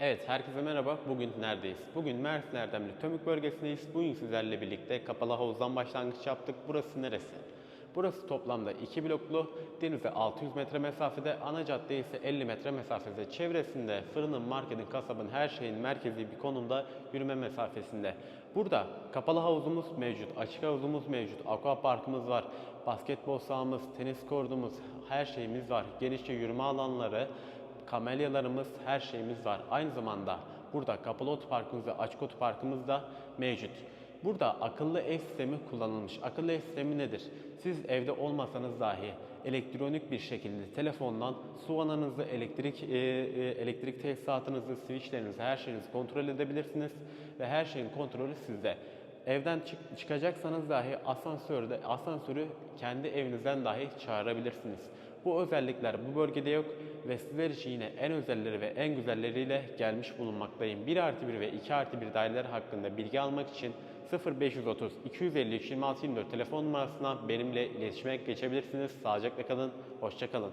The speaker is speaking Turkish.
Evet, herkese merhaba. Bugün neredeyiz? Bugün Mersin Erdemli Tömük bölgesindeyiz. Bugün sizlerle birlikte kapalı havuzdan başlangıç yaptık. Burası neresi? Burası toplamda iki bloklu, denize 600 metre mesafede, ana cadde ise 50 metre mesafede. Çevresinde fırının, marketin, kasabın, her şeyin merkezi bir konumda yürüme mesafesinde. Burada kapalı havuzumuz mevcut, açık havuzumuz mevcut, aqua parkımız var, basketbol sahamız, tenis kordumuz, her şeyimiz var. Genişçe yürüme alanları, kamelyalarımız, her şeyimiz var. Aynı zamanda burada kapalı otoparkımız ve açık otoparkımız da mevcut. Burada akıllı ev sistemi kullanılmış. Akıllı ev sistemi nedir? Siz evde olmasanız dahi elektronik bir şekilde telefondan su vananızı, elektrik e, e, elektrik tesisatınızı, switchlerinizi, her şeyinizi kontrol edebilirsiniz ve her şeyin kontrolü sizde. Evden çık- çıkacaksanız dahi asansörde asansörü kendi evinizden dahi çağırabilirsiniz. Bu özellikler bu bölgede yok ve sizler için yine en özelleri ve en güzelleriyle gelmiş bulunmaktayım. 1 artı 1 ve 2 artı 1 daireler hakkında bilgi almak için 0530 253 26 24 telefon numarasına benimle iletişime geçebilirsiniz. Sağlıcakla kalın, hoşça kalın.